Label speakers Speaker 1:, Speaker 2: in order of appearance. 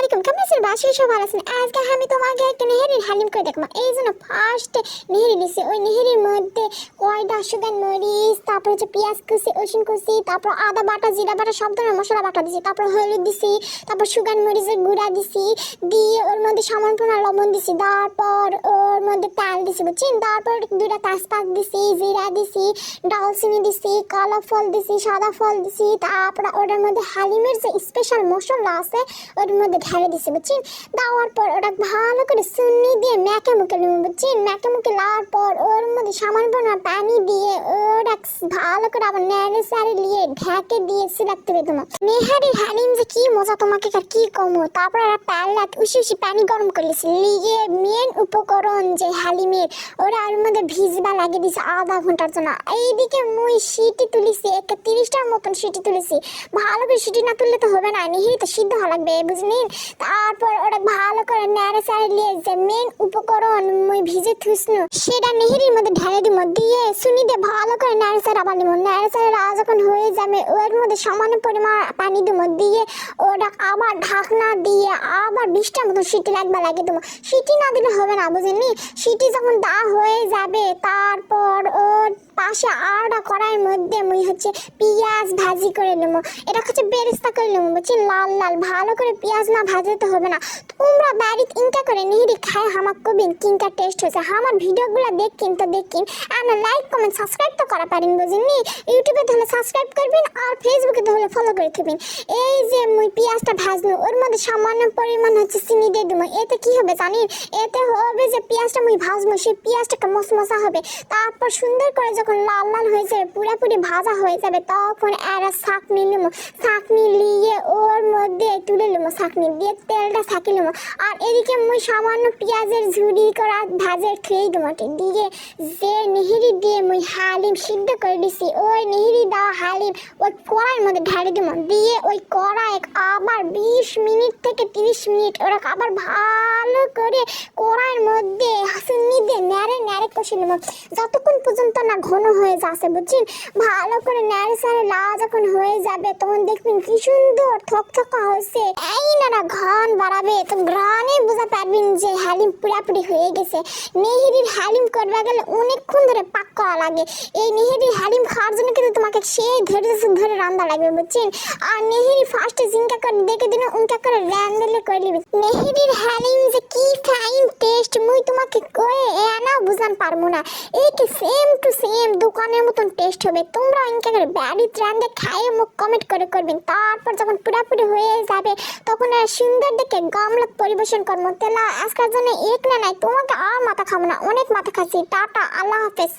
Speaker 1: আলাইকুম, কেমন আছেন? বাসায় সব ভালো আছেন। আজকে আমি তোমাকে একটা নেহেরির হালিম করে দেখব। এই জন্য ফার্স্টে নেহেরি দিছি ওই নেহেরির মধ্যে কয়টা সুগান মরিচ, তারপর হচ্ছে পেঁয়াজ কুচি, রসুন কুচি, তারপর আদা বাটা, জিরা বাটা, সব ধরনের মশলা বাটা দিছি। তারপর হলুদ দিছি, তারপর সুগান মরিচের গুঁড়া দিছি, দিয়ে ওর মধ্যে সামান্য পরিমাণ লবণ দিছি। তারপর ওর মধ্যে তেল দিছি, বুঝছেন? তারপর দুটা তেজপাত দিছি, জিরা দিছি, ডালচিনি দিছি, কালো ফল দিছি, সাদা ফল দিছি। তারপর ওটার মধ্যে হালিমের যে স্পেশাল মশলা আছে, ওর মধ্যে ঢেলে দিছি, বুঝছেন? দেওয়ার পর ওটা ভালো করে সুন্নি দিয়ে মেখে মুখে নেব, বুঝছেন? মেখে মুখে লাওয়ার পর ওর মধ্যে সামান্য পরিমাণ পানি দিয়ে ওটা ভালো করে আবার নেড়ে সারে নিয়ে ঢেকে দিয়ে সিলাক তুলে দেবো নেহারি হালিম যে কি মজা তোমাকে আর কি কমো? তারপর ওরা প্যালাত উসি উসি পানি গরম করেছি লিয়ে মেন উপকরণ যে হালিমের, ওরা ওর মধ্যে ভিজবা লাগিয়ে দিছে আধা ঘণ্টার জন্য। এইদিকে মুই সিটি তুলিছি একটা তিরিশটার মতন সিটি তুলেছি। ভালো করে সিটি না তুললে তো হবে না নিহিরি তো সিদ্ধ হওয়া লাগবে, বুঝলেন? তারপর ওটা ভালো করে নেড়ে সারে নিয়ে যে মেন উপকরণ মুই ভিজে থুসনু, সেটা নেহিরির মধ্যে ঢেলে দিব, দিয়ে শুনি দিয়ে ভালো করে নেড়ে আবার দিব নেড়ে সারে যখন হয়ে যাবে, ওর মধ্যে সমান পরিমাণ পানি দিব, দিয়ে ওটা আবার ঢাকনা দিয়ে আবার বিশটার মতো সিটি লাগবে, লাগিয়ে দেবো। সিটি না দিলে হবে না বুঝলি সিটি যখন দা হয়ে যাবে, তারপর পাশে আড়া কড়াইয়ের মধ্যে মুই হচ্ছে পেঁয়াজ ভাজি করে নেব। এটা হচ্ছে বেরেস্তা করে নেব বুঝছি লাল লাল, ভালো করে পেঁয়াজ না ভাজাতে হবে না। তোমরা বাড়িতে ইনকা করে নিহিরি খায়, হামাক কবিন কিনকা টেস্ট হয়েছে আমার ভিডিওগুলো দেখকিন তো দেখকিন আর লাইক কমেন্ট সাবস্ক্রাইব তো করা পারেন বুঝলি ইউটিউবে তাহলে সাবস্ক্রাইব করবেন আর ফেসবুকে তাহলে ফলো করে থাকবেন এই যে মুই পেঁয়াজটা ভাজলো ওর মধ্যে সামান্য পরিমাণ হচ্ছে চিনি দিয়ে দেবো এতে কি হবে জানিন? এতে হবে যে পেঁয়াজটা মুই ভাজবো সেই পেঁয়াজটাকে মশমশা হবে। তারপর সুন্দর করে যখন লাল লাল হয়ে যাবে, পুরোপুরি ভাজা হয়ে যাবে, তখন এরা শাকনি নেব শাকনি নিয়ে ওর মধ্যে তুলে নেব শাকনি দিয়ে তেলটা ছাঁকি নেব। আর এদিকে মুই সামান্য পেঁয়াজের ঝুড়ি করা ভাজের খেয়ে দেবো দিয়ে যে নেহেরি দিয়ে মুই হালিম সিদ্ধ করে দিছি, ওই নেহেরি দেওয়া হালিম ওই কড়াইয়ের মধ্যে ঢালি দেবো। দিয়ে ওই কড়াই আবার বিশ মিনিট থেকে তিরিশ মিনিট ওরা আবার ভালো করে কড়াইয়ের মধ্যে হাসুনি দিয়ে নেড়ে নেড়ে কষে নেব। যতক্ষণ পর্যন্ত না ঘন হয়ে যাচ্ছে, বুঝছেন? ভালো করে নেড়ে সাড়ে লাল যখন হয়ে যাবে, তখন দেখবেন কি সুন্দর থকথকা হচ্ছে এই না না ঘন বাড়াবে তো ঘ্রাণে বোঝা পারবেন যে হালিম পুরাপুরি হয়ে গেছে। নেহেরির হালিম করবা গেলে অনেকক্ষণ ধরে পাক করা লাগে। এই নেহেরির হালিম খাওয়ার জন্য কিন্তু তোমাকে সেই ধরে ধরে রান্না লাগবে, বুঝছেন? আর নেহেরি ফার্স্টে জিঙ্কা করে, দেখে দিন উনকা করে রান্নালে করে নিবে। নেহেরির হালিম যে কি ফাইন টেস্ট মুই তোমাকে কয়ে এনা বুঝান পারব না। এই কি সেম টু সেম দোকানের মতন টেস্ট হবে। তোমরা ইনকা করে বাড়িতে রান্ধে খাইয়ে মুখ কমেন্ট করে করবেন। তারপর যখন পুরাপুরি হয়ে যাবে। তখন সুন্দর দেখে গামলা পরিবেশন করব। তেলা, আজকের জন্য এক না নাই, তোমাকে আর মাথা খাব না। অনেক মাথা খাচ্ছি। টাটা, আল্লাহ হাফেজ।